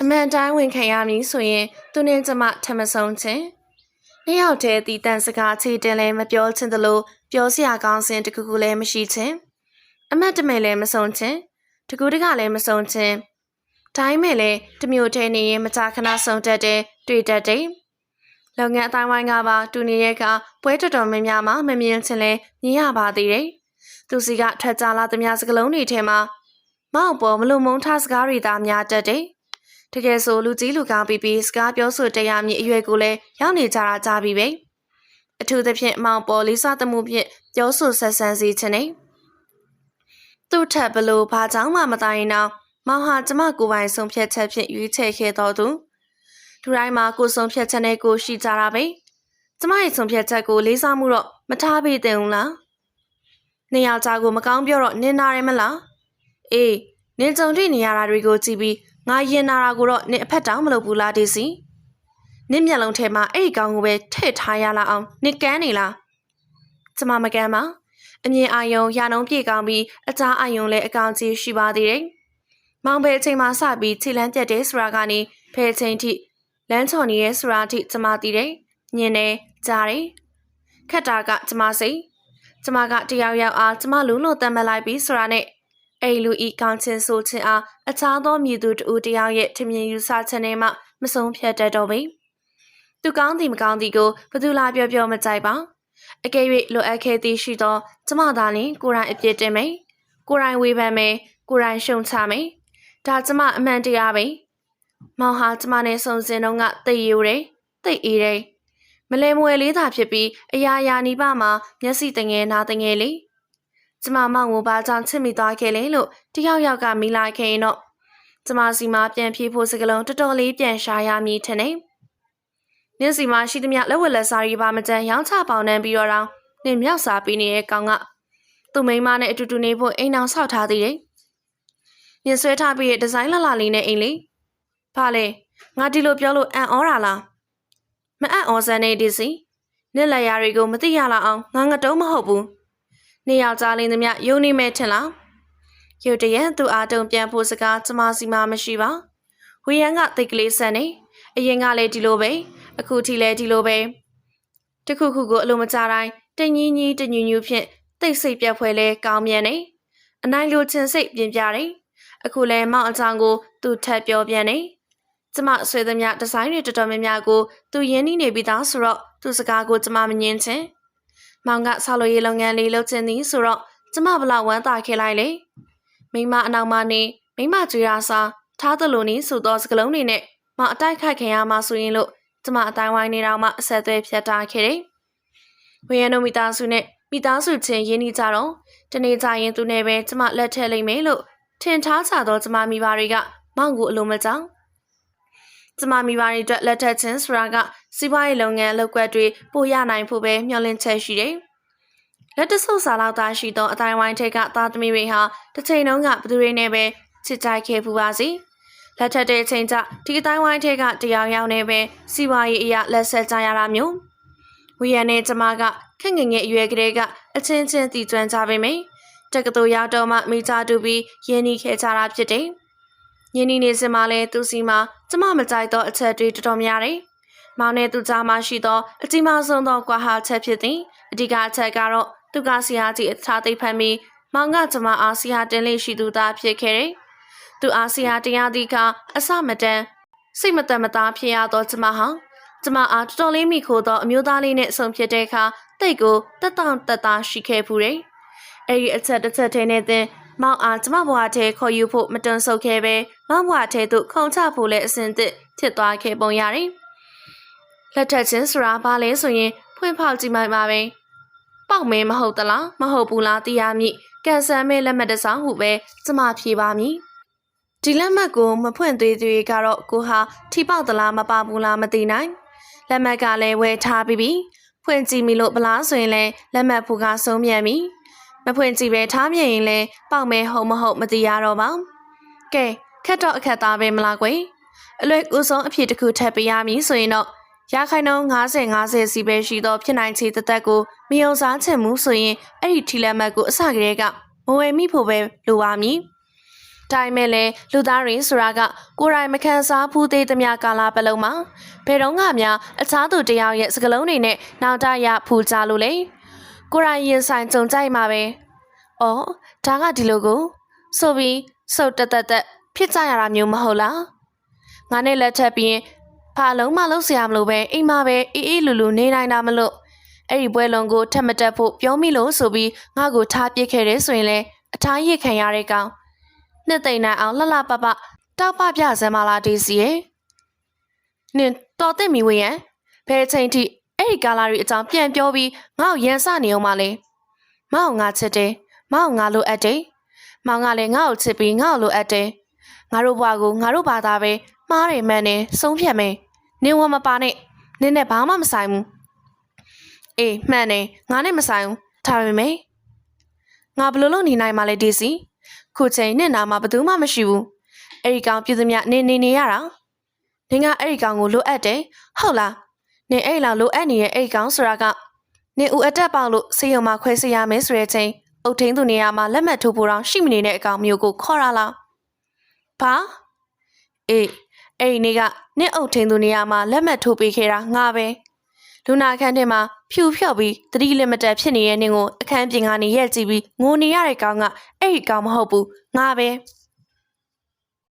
အမှန်တိုင်းဝင်ခံရမည်ဆိုရင်သူနဲ့ကျမထမဆုံးချင်းနှစ်ယောက်တည်းတည်တန့်စကားချေတင်လည်းမပြောချင်သလိုပြောစရာကောင်းစင်တခုခုလည်းမရှိချင်းအမတ်တမဲ့လည်းမဆုံးချင်းတကူတကလည်းမဆုံးချင်းတိုင်းမဲ့လည်းတမျိုးတည်းနေရင်မကြာခဏဆုံးတတ်တယ်တွေ့တတ်တယ်လုပ်ငန်းအတိုင်းဝိုင်းကပါတူနေတဲ့ကပွဲတော်တော်များများမှာမမြင်ချင်လဲမြင်ရပါသေးတယ်သူစီကထွက်ကြလာသမျှစကလုံးတွေထဲမှာမောက်ပေါ်မလုံမုန်းထားစကားတွေသာများတတ်တယ် တကယ်ဆိုလူကြီးလူကောင်းပြီးပြီးစကားပြောဆိုတရားမြင့်အရွယ်ကိုလည်းရောက်နေကြတာကြားပြီပဲအထူးသဖြင့်မောင်ပေါ်လေးစားသမှုဖြင့်ပြောဆိုဆက်ဆံစီခြင်းနဲ့သူ့ထက်ဘလို့ဘာကြောင့်မှမတိုင်တော့မောင်ဟာကျမကိုယ်ပိုင်ဆုံးဖြတ်ချက်ဖြင့်ရွေးချယ်ခဲ့တော်သူသူတိုင်းမှာကိုယ်ဆုံးဖြတ်ချက်နဲ့ကိုယ်ရှိကြတာပဲကျမရဲ့ဆုံးဖြတ်ချက်ကိုလေးစားမှုတော့မထားပေးသင့်ဘူးလားနေယောက်ျားကိုမကောင်းပြောတော့နင်နာရမလားအေးနင်ကြုံတွေ့နေရတာတွေကိုကြည့်ပြီး ငါရင်နာတာကိုတော့နင်အဖက်တောင်မလုပ်ဘူးလားဒေစီနင်မျက်လုံးထဲမှာအဲ့ဒီကောင်ကိုပဲထည့်ထားရလောက်အောင်နင်ကန်းနေလားကျမမကန်းပါအမြင်အာယုံရာနှုံးပြေကောင်းပြီးအသားအာယုံလည်းအကောင်ကြီးရှိပါသေးတယ်မောင်ဘဲအချိန်မှစပြီးခြေလန်းပြတ်တဲ့ဆိုတာကနေဖဲချိန်ထိလမ်းချော်နေရဲဆိုတာအထိကျမသိတယ်ညင်နေကြားတယ်ခက်တာကကျမစိတ်ကျမကတယောက်ယောက်အားကျမလူလို့တတ်မှတ်လိုက်ပြီးဆိုတာနဲ့ အဲ့လူဤကောင်းချင်းဆိုချင်းအားအခြားသောမြည်သူတူတယောက်ရဲ့ထင်မြင်ယူဆချက်နဲ့မှမဆုံးဖြတ်တတ်တော့ပေသူကောင်းသည်မကောင်းသည်ကိုဘသူလာပြောပြောမကြိုက်ပါအကယ်၍လိုအပ်ခဲ့သည်ရှိသောကျမသာလျှင်ကိုယ်တိုင်အပြစ်တင်မယ်ကိုယ်တိုင်ဝေဖန်မယ်ကိုယ်တိုင်ရှုံချမယ်ဒါကျမအမှန်တရားပဲမောင်ဟာကျမနဲ့ဆုံစင်တော့ကတိတ်ရိုးတယ်တိတ်အေးတယ်မလဲမွယ်လေးသာဖြစ်ပြီးအရာရာနီးပါးမှာမျက်စိတငယ်နာတငယ်လေး ကျမမောင်ကိုဘာကြောင့်ချစ်မိသွားခဲ့လဲလို့တယောက်ယောက်ကမိလိုက်ခဲ့ရင်တော့ကျမစီမှာပြန်ပြေးဖို့စကလုံးတော်တော်လေးပြန်ရှာရမည်ထင်တယ်။နင်းစီမှာရှိသမျှလက်ဝက်လက်စားရီပါမကြမ်းရောင်းချပေါင်နှံပြီးတော့တောင်နင်းမြောက်စားပြီးနေတဲ့ကောင်ကသူ့မိန်းမနဲ့အတူတူနေဖို့အိမ်အောင်ဆောက်ထားသေးတယ်။ညဆွဲထားပြီးတဲ့ဒီဇိုင်းလှလှလေးနဲ့အိမ်လေး။ဘာလဲငါဒီလိုပြောလို့အံ့ဩတာလား။မအံ့ဩစမ်းနေဒီစီ။နင့်လက်ရာတွေကိုမသိရလောက်အောင်ငါငတုံးမဟုတ်ဘူး။ နေယောက်ျားလေးသမျှယုံနေမဲ့ထင်လား။ရုတ်တရက်သူ့အားတုံပြန်ဖို့စကားကျမစီမှာမရှိပါ။ဝီယန်ကတိတ်ကလေးဆန်နေ။အရင်ကလည်းဒီလိုပဲ။အခုထိလည်းဒီလိုပဲ။တခုခုကိုအလိုမကြတိုင်းတညီညီတညူညူဖြင့်တိတ်ဆိတ်ပြက်ဖွဲလဲကောင်းမြန်နေ။အနိုင်လိုချင်စိတ်ပြင်ပြတယ်။အခုလည်းမောင်အချောင်းကိုသူထပ်ပြောပြန်နေ။ကျမဆွေသမျှဒီဇိုင်းတွေတော်တော်များများကိုသူရင်းနှီးနေပြီးသားဆိုတော့သူစကားကိုကျမမငင်းချင်။ မောင်ကဆောက်လို့ရေးလုပ်ငန်းလေးလုပ်ချင်သည်ဆိုတော့ကျမဘလောက်ဝမ်းသာခဲ့လိုက်လေ။မိမအနောက်မှနေမိမကြွေရာစာထားသလိုနည်းဆိုသောစကလုံးတွေနဲ့မအတိုက်ခိုက်ခင်ရမှာဆိုရင်လို့ကျမအတိုင်းဝိုင်းနေတော့မှအဆက်အသွယ်ဖြတ်တာခဲ့တယ်။ဝေယံတို့မိသားစုနဲ့မိသားစုချင်းရင်းနှီးကြတော့တနေ့ကျရင်သူနဲ့ပဲကျမလက်ထည့်လိုက်မယ်လို့ထင်ထားကြတော့ကျမမိဘတွေကမောင်ကိုအလိုမကြောင် ကျမမိဘတွေအတွက်လက်ထက်ချင်းဆိုတာကစီးပွားရေးလုပ်ငန်းလုပ်ကွက်တွေပိုရနိုင်ဖို့ပဲမျှော်လင့်ချက်ရှိတယ်။လက်တဆုပ်စာလောက်သားရှိသောအတိုင်းဝိုင်းထက်ကသားသမီးတွေဟာတစ်ချိန်လုံးကဘသူတွေနဲ့ပဲချစ်ကြိုက်ခဲ့ပူပါစီ။လက်ထက်တဲ့အချိန်ကျဒီအတိုင်းဝိုင်းထက်ကတရားရောက်နေပဲစီးပွားရေးအရာလက်ဆက်ကြရတာမျိုး။ဝီယန်နဲ့ကျမကခက်ငငယ်အရွယ်ကလေးကအချင်းချင်းတည်ကျွမ်းကြပါမယ်။တက္ကသိုလ်ရောက်တော့မှမိသားတူပြီးရင်းနှီးခဲ့ကြတာဖြစ်တယ်။ ရင်းနှီးနေစမှာလဲသူစီမှာကျမမကြိုက်သောအချက်တွေတော်တော်များတယ်။မောင်နဲ့သူကြားမှာရှိသောအကြီးမားဆုံးသောကွာဟာချက်ဖြစ်သည်။အဓိကအချက်ကတော့သူကဆရာကြီးအထားသိဖန်ပြီးမောင်ကကျမအားဆရာတင်လေးရှိသူသားဖြစ်ခဲ့တယ်။သူအားဆရာတရားသည်ကအစမတန်စိတ်မတန်မသားဖြစ်ရသောကျမဟာကျမအားတော်တော်လေးမိခိုသောအမျိုးသားလေးနဲ့ဆုံဖြစ်တဲ့အခါတိတ်ကိုတက်တောင့်တက်တာရှိခဲ့ဖူးတယ်။အဲဒီအချက်တစ်ချက်ထဲနဲ့တင် မောင်အားကျမဘွားထဲခေါ်ယူဖို့မတွန်းဆုပ်ခဲ့ပဲမောင်ဘွားထဲသို့ခုံချဖို့လည်းအစဉ်သစ်ဖြစ်သွားခဲ့ပုံရတယ်။လက်ထက်ချင်းဆိုတာဘာလဲဆိုရင်ဖွင့်ဖောက်ကြည့်မှပါပဲ။ပေါက်မဲမဟုတ်သလားမဟုတ်ဘူးလားသိရမည်။ကန်ဆယ်မဲလက်မှတ်တစ်စောင်းဟုပဲကျမဖြေပါမည်။ဒီလက်မှတ်ကိုမဖွင့်သေးသေးကတော့ကိုဟာထိပေါက်သလားမပါဘူးလားမသိနိုင်။လက်မှတ်ကလည်းဝယ်ထားပြီးပြီ။ဖွင့်ကြည့်မိလို့ဗလားဆိုရင်လည်းလက်မှတ်ဖို့ကဆုံးမြန်ပြီ။ မဖွင့်ကြည့်ပဲထားမြင်ရင်လည်းပေါက်မဲဟုတ်မဟုတ်မသိရတော့ပါ။ကဲခက်တော့အခက်သားပဲမလားကွယ်။အလွယ်ကူဆုံးအဖြစ်တစ်ခုထပ်ပေးရမည်ဆိုရင်တော့ရခိုင်နှုန်း90 90စီပဲရှိသောဖြစ်နိုင်ခြေတသက်ကိုမယုံစားချင်မှုဆိုရင်အဲ့ဒီထီလက်မှတ်ကိုအစကတည်းကမဝယ်မိဖို့ပဲလိုပါမည်ဒါပေမဲ့လည်းလူသားတွေဆိုတာကကိုယ်တိုင်မခံစားဘူးသေးသမျှကာလပတ်လုံးမှာဘယ်တော့မှများအခြားသူတစ်ယောက်ရဲ့စကလုံးတွေနဲ့နောက်တရဖူကြလို့လေ ကိုယ်တိုင်ရင်ဆိုင်ကြုံကြိုက်မှာပဲ။အော်ဒါကဒီလိုကိုဆိုပြီးစုတ်တက်တက်တက်ဖြစ်ကြရတာမျိုးမဟုတ်လား။ငါနဲ့လက်ထပ်ပြီးရင်ဘာလုံးမလုံးစရာမလိုပဲအိမ်မှာပဲအေးအေးလူလူနေနိုင်တာမလို့အဲ့ဒီပွဲလုံးကိုထက်မတက်ဖို့ပြောမိလို့ဆိုပြီးငါ့ကိုထားပစ်ခဲ့တယ်ဆိုရင်လေအထားရစ်ခံရတဲ့ကောင်နှစ်သိမ့်နိုင်အောင်လှလှပပတောက်ပပြစမ်းမလားဒေးစီရဲ့နင်တော်တဲ့မီဝေးရန်ဘယ်အချိန်ထိ အဲ့ဒီကာလာရီအကြောင်းပြန်ပြောပြီးငါ့ကိုရန်စနေအောင်မလဲမောင်ငါချစ်တယ်မောင်ငါလိုအပ်တယ်မောင်ကလည်းငါ့ကိုချစ်ပြီးငါ့ကိုလိုအပ်တယ်ငါတို့ဘွားကိုငါတို့ဘာသာပဲမှားတယ်မှန်တယ်ဆုံးဖြတ်မယ်နင်ဝမပါနဲ့နင်နဲ့ဘာမှမဆိုင်ဘူးအေးမှန်တယ်ငါနဲ့မဆိုင်ဘူးဒါပေမဲ့ငါဘယ်လိုလုပ်နေနိုင်မှာလဲဒီစီခုချိန်နဲ့နာမှာဘယ်သူမှမရှိဘူးအဲ့ဒီကောင်ပြုသမျှနေနေနေရတာနင်ကအဲ့ဒီကောင်ကိုလိုအပ်တယ်ဟုတ်လား နင်အဲ့ဒီလောက်လိုအပ်နေတဲ့အဲ့ဒီကောင်ဆိုတာကနင်ဦးအတက်ပေါက်လို့စေယုံမှာခွဲစေရမယ်ဆိုတဲ့ချိန်အုတ်ထင်းသူနေရာမှာလက်မှတ်ထိုးဖို့တော့ရှိမနေတဲ့အကောင်မျိုးကိုခေါ်ရလားဘာအေးအဲ့ဒီနေ့ကနင့်အုတ်ထင်းသူနေရာမှာလက်မှတ်ထိုးပေးခဲ့တာငါပဲလူနာခန်းထဲမှာဖြူဖြော့ပြီးသတိလစ်မတက်ဖြစ်နေတဲ့နင်ကိုအခန်းပြင်ကနေရက်ကြည့်ပြီးငိုနေရတဲ့ကောင်ကအဲ့ဒီကောင်မဟုတ်ဘူးငါပဲ